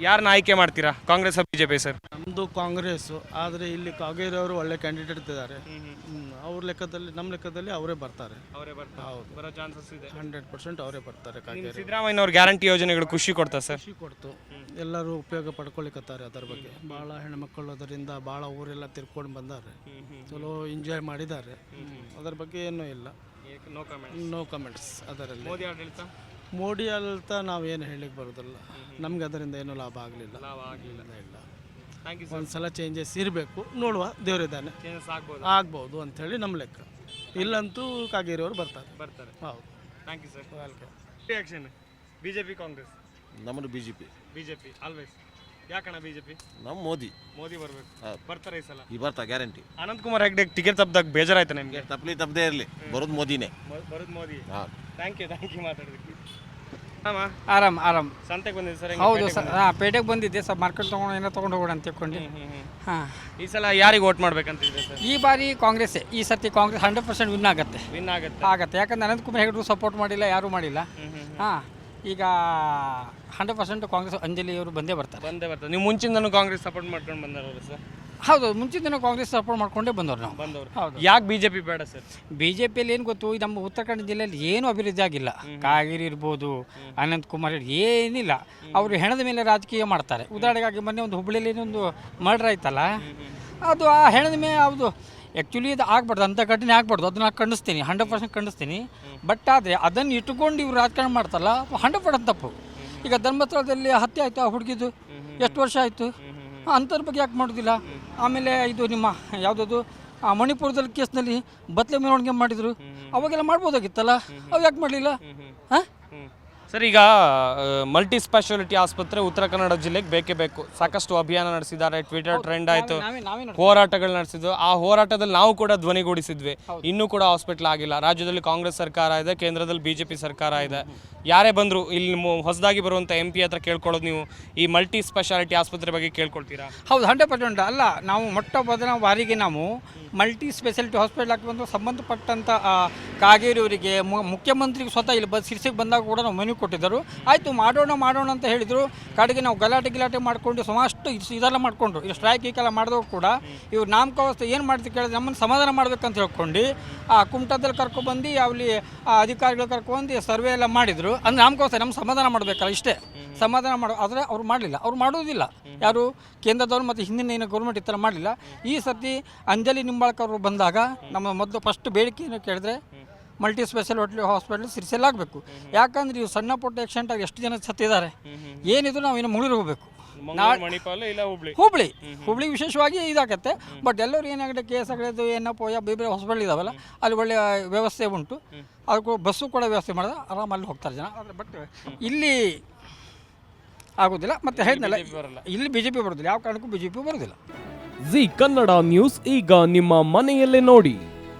ಯಾರನ್ನ ಆಯ್ಕೆ ಮಾಡ್ತೀರಾ? Congress BJP sir? ನಮ್ಮದು ಕಾಂಗ್ರೆಸ್ ಆದ್ರೆ ಇಲ್ಲಿ ಕಾಗೇರಿ ಅವರು ಒಳ್ಳೆ ಕ್ಯಾಂಡಿಡೇಟ್ ಇದ್ದಾರೆ ಅವ್ರ ಲೆಕ್ಕದಲ್ಲಿ ನಮ್ಮ ಲೆಕ್ಕದಲ್ಲಿ ಅವರೇ ಬರ್ತಾರೆ. ಅವರೇ ಬರ್ತಾರೆ. ಹೌದು. ಬರೋ ಚಾನ್ಸಸ್ ಇದೆ. ಹಂಡ್ರೆಡ್ ಪರ್ಸೆಂಟ್ ಅವರೇ ಬರ್ತಾರೆ ಕಾಗೇರಿ. ಸಿದ್ದರಾಮಯ್ಯ ಅವ್ರ ಗ್ಯಾರಂಟಿ ಯೋಜನೆಗಳು ಖುಷಿ ಕೊಡ್ತಾರೆ ಸರ್? ಖುಷಿ ಕೊಡ್ತು. ಎಲ್ಲರೂ ಉಪಯೋಗ ಪಡ್ಕೊಳಿಕತ್ತಾರೆ ಅದರ ಬಗ್ಗೆ. ಭಾಳ ಹೆಣ್ಮಕ್ಳು ಅದರಿಂದ ಭಾಳ ಊರೆಲ್ಲ ತಿರ್ಕೊಂಡು ಬಂದಾರೆ. ಚಲೋ ಎಂಜಾಯ್ ಮಾಡಿದ್ದಾರೆ. ಅದರ ಬಗ್ಗೆ ಏನೂ ಇಲ್ಲ. ನೋ ಕಮೆಂಟ್ಸ್ ಅದರಲ್ಲಿ. ಮೋದಿ ಆಡಳಿತ? ಮೋಡಿ ಅಲ್ತ ನಾವೇನು ಹೇಳಿಕ್ಕೆ ಬರೋದಿಲ್ಲ. ನಮ್ಗೆ ಅದರಿಂದ ಏನೂ ಲಾಭ ಆಗಲಿಲ್ಲ. ಲಾಭ ಆಗಲಿಲ್ಲ. ಇಲ್ಲ. ಥ್ಯಾಂಕ್ ಯು ಒಂದ್ಸಲ ಚೇಂಜಸ್ ಇರಬೇಕು. ನೋಡುವ ದೇವರಿದ್ದಾನೆ ಚೇಂಜಸ್ ಆಗ್ಬೋದು. ಆಗ್ಬೋದು ಅಂಥೇಳಿ ನಮ್ಮ ಲೆಕ್ಕ. ಇಲ್ಲಂತೂ ಕಾಗೇರಿಯವರು ಬರ್ತಾರೆ. ಬರ್ತಾರೆ. ಹೌದು. Thank you sir welcome reaction BJP Congress ನಮ್ಮದು B J P BJP always ಯಾಕಣ್ಣ ಬಿಜೆಪಿ? ನಮ್ಮ ಮೋದಿ. ಮೋದಿ ಬರ್ಬೇಕು. ಹೌದು. ಬರ್ತಾರೆ ಈ ಸಲ. ಈ ಬರ್ತಾ ಗ್ಯಾರಂಟಿ. ಅನಂತ್ ಕುಮಾರ್ ಹೆಗ್ಡೆ ಟಿಕೆಟ್ ತಪ್ಪದಾಗ ಬೇಜಾರಾಯ್ತು ನಿಮಗೆ? ತಪ್ಪಲಿ ತಪ್ಪದೇ ಇರಲಿ. ಬರೋದು ಮೋದಿನೇ. ಬರೋದು ಮೋದಿ. ಹಾಂ ಥ್ಯಾಂಕ್ ಯು ಥ್ಯಾಂಕ್ ಯು ಮಾತಾಡೋದಕ್ಕೆ. ಹಾಂ ಆರಾಮ್ ಆರಾಮ್. ಸಂತೆಗೆ ಬಂದಿದ್ದೆ ಸರ್ ಹೌದು ಸರ್. ಹಾಂ ಪೇಟೆಗೆ ಬಂದಿದ್ದೆ ಸರ್. ಮಾರ್ಕೆಟ್ ತೊಗೊಂಡು ಏನೋ ತೊಗೊಂಡು ಹೋಗೋಣ ಅಂತ ತಿಳ್ಕೊಂಡು. ಹಾಂ. ಈ ಸಲ ಯಾರಿಗೆ ವೋಟ್ ಮಾಡ್ಬೇಕಂತಿದೆ ಸರ್? ಈ ಬಾರಿ ಕಾಂಗ್ರೆಸ್ಸೇ. ಈ ಸರ್ತಿ ಕಾಂಗ್ರೆಸ್ ಹಂಡ್ರೆಡ್ ಪರ್ಸೆಂಟ್ ವಿನ್ ಆಗುತ್ತೆ. ವಿನ್ ಆಗುತ್ತೆ. ಆಗುತ್ತೆ. ಯಾಕಂದ್ರೆ ಅನಂತಕುಮಾರ್ ಹೆಗಡೆ ಸಪೋರ್ಟ್ ಮಾಡಿಲ್ಲ ಯಾರೂ ಮಾಡಿಲ್ಲ. ಹಾಂ. ಈಗ ಹಂಡ್ರೆಡ್ ಪರ್ಸೆಂಟ್ ಕಾಂಗ್ರೆಸ್ ಅಂಜಲಿ ಅವರು ಬಂದೇ ಬರ್ತಾರೆ. ಬಂದೇ ಬರ್ತಾರೆ. ನೀವು ಮುಂಚಿಂದನೂ ಕಾಂಗ್ರೆಸ್ ಸಪೋರ್ಟ್ ಮಾಡ್ಕೊಂಡು ಬಂದವರು ಸರ್? ಹೌದು ಮುಂಚಿನ ಕಾಂಗ್ರೆಸ್ ಸಪೋರ್ಟ್ ಮಾಡ್ಕೊಂಡೇ ಬಂದವ್ರು ನಾವು. ಬಂದವರು. ಹೌದು. ಯಾಕೆ ಬಿಜೆಪಿ ಬೇಡ ಸರ್? ಬಿ ಜೆ ಪಿಯಲ್ಲಿ ಏನು ಗೊತ್ತು ಈ ನಮ್ಮ ಉತ್ತರ ಕನ್ನಡ ಜಿಲ್ಲೆಯಲ್ಲಿ ಏನೂ ಅಭಿವೃದ್ಧಿ ಆಗಿಲ್ಲ. ಕಾಗಿರಿ ಇರ್ಬೋದು ಅನಂತ್ ಕುಮಾರ್ ಏನಿಲ್ಲ. ಅವರು ಹೆಣದ ಮೇಲೆ ರಾಜಕೀಯ ಮಾಡ್ತಾರೆ. ಉದಾಹರಣೆಗಾಗಿ ಮೊನ್ನೆ ಒಂದು ಹುಬ್ಬಳ್ಳಿಯಲ್ಲಿ ಒಂದು ಮರ್ಡ್ರ್ ಆಯ್ತಲ್ಲ ಅದು ಆ ಹೆಣದ ಮೇಲೆ ಹೌದು ಆ್ಯಕ್ಚುಲಿ ಇದು ಆಗ್ಬಾರ್ದು. ಅಂಥ ಘಟನೆ ಆಗ್ಬಾರ್ದು. ಅದನ್ನ ಖಂಡಿಸ್ತೀನಿ. ಹಂಡ್ರೆಡ್ ಪರ್ಸೆಂಟ್ ಖಂಡಿಸ್ತೀನಿ. ಬಟ್ ಆದರೆ ಅದನ್ನು ಇಟ್ಕೊಂಡು ಇವ್ರು ರಾಜಕಾರಣ ಮಾಡ್ತಲ್ಲ ಹಂಡ್ರೆಡ್ ಪರ್ಸೆಂಟ್ ತಪ್ಪು. ಈಗ ಧರ್ಮಸ್ಥಳದಲ್ಲಿ ಹತ್ಯೆ ಆಯಿತು ಆ ಹುಡುಗಿದು. ಎಷ್ಟು ವರ್ಷ ಆಯಿತು? ಅಂಥದ್ರ ಬಗ್ಗೆ ಯಾಕೆ ಮಾಡೋದಿಲ್ಲ? ಆಮೇಲೆ ಇದು ನಿಮ್ಮ ಯಾವುದದು? ಆ ಮಣಿಪುರದಲ್ಲಿ ಕೇಸ್ನಲ್ಲಿ ಬತ್ಲೆ ಮೆರವಣಿಗೆ ಮಾಡಿದ್ರು. ಅವಾಗೆಲ್ಲ ಮಾಡ್ಬೋದಾಗಿತ್ತಲ್ಲ? ಅವು ಯಾಕೆ ಮಾಡಲಿಲ್ಲ? ಹಾಂ? ಸರ್ ಈಗ ಮಲ್ಟಿ ಸ್ಪೆಷಾಲಿಟಿ ಆಸ್ಪತ್ರೆ ಉತ್ತರ ಕನ್ನಡ ಜಿಲ್ಲೆಗೆ ಬೇಕೇ ಬೇಕು. ಸಾಕಷ್ಟು ಅಭಿಯಾನ ನಡೆಸಿದ್ದಾರೆ ಟ್ವಿಟರ್ ಟ್ರೆಂಡ್ ಆಯಿತು. ಹೋರಾಟಗಳು ನಡೆಸಿದ್ವು ಆ ಹೋರಾಟದಲ್ಲಿ ನಾವು ಕೂಡ ಧ್ವನಿಗೂಡಿಸಿದ್ವಿ ಇನ್ನೂ ಕೂಡ ಹಾಸ್ಪಿಟಲ್ ಆಗಿಲ್ಲ. ರಾಜ್ಯದಲ್ಲಿ ಕಾಂಗ್ರೆಸ್ ಸರ್ಕಾರ ಇದೆ ಕೇಂದ್ರದಲ್ಲಿ ಬಿಜೆಪಿ ಸರ್ಕಾರ ಇದೆ. ಯಾರೇ ಬಂದರು ಇಲ್ಲಿ ಹೊಸದಾಗಿ ಬರುವಂಥ ಎಂ ಪಿ ಹತ್ರ ಕೇಳ್ಕೊಳ್ಳೋದು ನೀವು ಈ ಮಲ್ಟಿ ಸ್ಪೆಷಾಲಿಟಿ ಆಸ್ಪತ್ರೆ ಬಗ್ಗೆ ಕೇಳ್ಕೊಳ್ತೀರಾ? ಹೌದು ಹಂಡ್ರೆಡ್ ಪರ್ಸೆಂಟ್ ಅಲ್ಲ ನಾವು ಮೊಟ್ಟ ಮೊದಲ ಬಾರಿಗೆ ನಾವು ಮಲ್ಟಿ ಸ್ಪೆಷಾಲಿಟಿ ಹಾಸ್ಪಿಟಲ್ ಹಾಕಿ ಬಂದು ಸಂಬಂಧಪಟ್ಟಂಥ ಕಾಗೇರಿಯವರಿಗೆ ಮುಖ್ಯಮಂತ್ರಿಗೆ ಸ್ವತಃ ಇಲ್ಲಿ ಬಸ್ ಸಿರ್ಸಿಗೆ ಬಂದಾಗ ಕೂಡ ನಾವು ಮನವಿ ಕೊಟ್ಟಿದ್ದರು. ಆಯಿತು, ಮಾಡೋಣ ಮಾಡೋಣ ಅಂತ ಹೇಳಿದರು. ಕಡೆಗೆ ನಾವು ಗಲಾಟೆ, ಗಿಲಾಟೆ ಮಾಡಿಕೊಂಡು ಸುಮಾರಷ್ಟು ಇದೆಲ್ಲ ಮಾಡಿಕೊಂಡ್ರು. ಈ ಸ್ಟ್ರೈಕ್ ಈಕೆಲ್ಲ ಮಾಡಿದವರು ಕೂಡ. ಇವ್ರು ನಾಮಕಾವಸ್ಥೆ ಏನು ಮಾಡ್ತೀವಿ ಕೇಳಿದ್ರೆ ನಮ್ಮನ್ನು ಸಮಾಧಾನ ಮಾಡಬೇಕಂತ ಹೇಳ್ಕೊಂಡು, ಆ ಕುಮಟದಲ್ಲಿ ಕರ್ಕೊಬಂದು ಅಲ್ಲಿ ಅಧಿಕಾರಿಗಳು ಕರ್ಕೊಂಡು ಸರ್ವೆ ಎಲ್ಲ ಮಾಡಿದರು. ಅಂದರೆ ನಾಮಕಾವಸ್ಥೆ ನಮ್ಮ ಸಮಾಧಾನ ಮಾಡಬೇಕಲ್ಲ ಇಷ್ಟೇ. ಸಮಾಧಾನ ಮಾಡೋ, ಆದರೆ ಅವ್ರು ಮಾಡಲಿಲ್ಲ. ಅವ್ರು ಮಾಡೋದಿಲ್ಲ. ಯಾರು? ಕೇಂದ್ರದವರು ಮತ್ತು ಹಿಂದಿನ ಏನು ಗೌರ್ಮೆಂಟ್ ಈ ಥರ ಮಾಡಲಿಲ್ಲ. ಈ ಸರ್ತಿ ಅಂಜಲಿ ನಿಂಬಾಳ್ಕರ್ ಬಂದಾಗ, ನಮ್ಮ ಮೊದಲು ಫಸ್ಟ್ ಬೇಡಿಕೆ ಏನು ಕೇಳಿದ್ರೆ ಮಲ್ಟಿ ಸ್ಪೆಷಲ್ ಹೋಟ್ಲಿ ಹಾಸ್ಪಿಟಲ್ ಸಿರಿಸೆಲ್ಲಾಗಬೇಕು ಯಾಕಂದ್ರೆ ಇವು ಸಣ್ಣ ಪುಟ್ಟ ಆಕ್ಸಿಡೆಂಟ್ ಆಗಿ ಎಷ್ಟು ಜನ ಸತ್ತಿದ್ದಾರೆ? ಏನಿದ್ರು ನಾವು ಇನ್ನು ಮುಗಿದು ಹೋಗಬೇಕು. ಮಂಗಳೂರು, ಮಣಿಪಾಲ ಇಲ್ಲ ಹುಬ್ಳಿ? ಹುಬ್ಳಿ. ಹುಬ್ಳಿ ವಿಶೇಷವಾಗಿ ಇದಾಗತ್ತೆ. ಬಟ್ ಎಲ್ಲರೂ ಏನಾಗುತ್ತೆ ಕೇಸ್ ಆಗಲಿದ್ದು ಏನಪ್ಪ ಬೇರೆ ಬೇರೆ ಹಾಸ್ಪಿಟಲ್ ಇದಾವಲ್ಲ ಅಲ್ಲಿ ಒಳ್ಳೆಯ ವ್ಯವಸ್ಥೆ ಉಂಟು. ಅದಕ್ಕೂ ಬಸ್ಸು ಕೂಡ ವ್ಯವಸ್ಥೆ ಮಾಡಿದ್ರೆ ಆರಾಮಲ್ಲಿ ಹೋಗ್ತಾರೆ ಜನ. ಆದರೆ ಬಟ್ ಇಲ್ಲಿ ಆಗೋದಿಲ್ಲ. ಮತ್ತೆ ಹೇಳಿದ್ನಲ್ಲ ಇಲ್ಲಿ ಬಿ ಜೆ ಪಿ ಬರೋದಿಲ್ಲ. ಯಾವ ಕಾರಣಕ್ಕೂ ಬಿ ಜೆ ಪಿ ಬರೋದಿಲ್ಲ. ಜಿ ಕನ್ನಡ ನ್ಯೂಸ್ ಈಗ ನಿಮ್ಮ ಮನೆಯಲ್ಲೇ ನೋಡಿ.